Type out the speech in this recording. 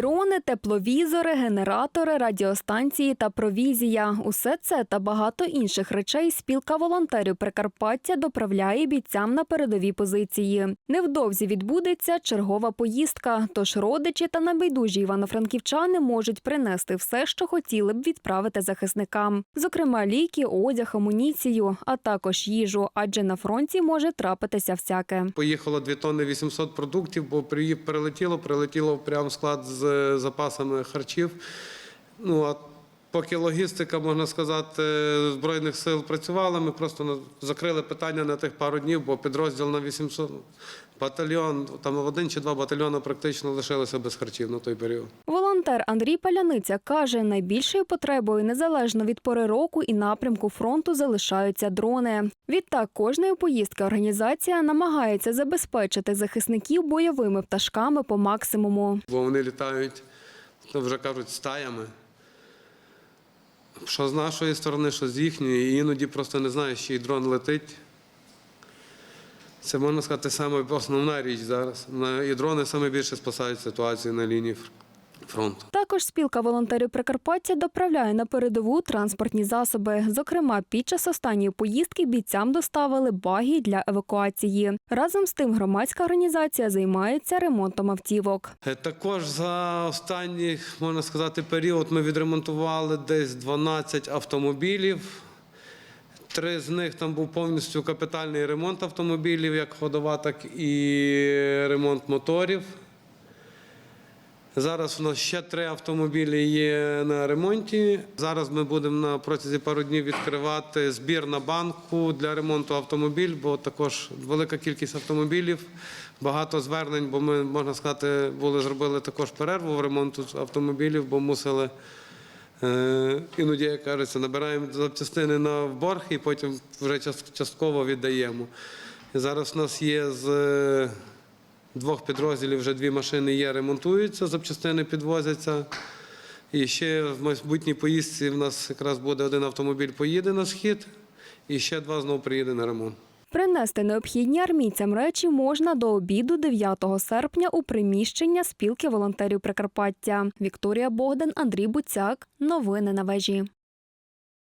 Дрони, тепловізори, генератори, радіостанції та провізія. Усе це та багато інших речей спілка волонтерів Прикарпаття доправляє бійцям на передові позиції. Невдовзі відбудеться чергова поїздка. Тож родичі та небайдужі івано-франківчани можуть принести все, що хотіли б відправити захисникам, зокрема ліки, одяг, амуніцію, а також їжу, адже на фронті може трапитися всяке. Поїхало 2 тонни 800 продуктів, бо прилетіло, прилетіло прямо склад з запасами харчів. Ну, а поки логістика, можна сказати, Збройних сил працювала, ми просто закрили питання на тих пару днів, бо підрозділ на 800, батальйон, там один чи два батальйони практично лишилися без харчів на той період. Волонтер Андрій Паляниця каже, найбільшою потребою незалежно від пори року і напрямку фронту залишаються дрони. Відтак, кожної поїздки організація намагається забезпечити захисників бойовими пташками по максимуму. Бо вони літають, ну, вже кажуть, стаями. Що з нашої сторони, що з їхньої, і іноді просто не знаєш, чий дрон летить. Це можна сказати саме основна річ зараз. І дрони саме більше спасають ситуацію на лінії фронту. Також спілка волонтерів Прикарпаття доправляє на передову транспортні засоби. Зокрема, під час останньої поїздки бійцям доставили багі для евакуації. Разом з тим, громадська організація займається ремонтом автівок. Е, Також за останній, можна сказати, період ми відремонтували десь 12 автомобілів. Три з них там був повністю капітальний ремонт автомобілів, як ходова, так і ремонт моторів. Зараз у нас ще три автомобілі є на ремонті. Зараз ми будемо на протязі пару днів відкривати збір на банку для ремонту автомобіль, бо також велика кількість автомобілів, багато звернень, бо ми, можна сказати, були зробили також перерву в ремонту автомобілів, бо мусили. Е, Іноді, як кажеться, набираємо запчастини на борг і потім вже частково віддаємо. І зараз у нас є з двох підрозділів вже дві машини є, ремонтуються, запчастини підвозяться. І ще в майбутній поїздці в нас якраз буде один автомобіль поїде на схід, і ще два знову приїде на ремонт. Принести необхідні армійцям речі можна до обіду 9 серпня у приміщення спілки волонтерів Прикарпаття. Вікторія Богдан, Андрій Буцяк. Новини на вежі.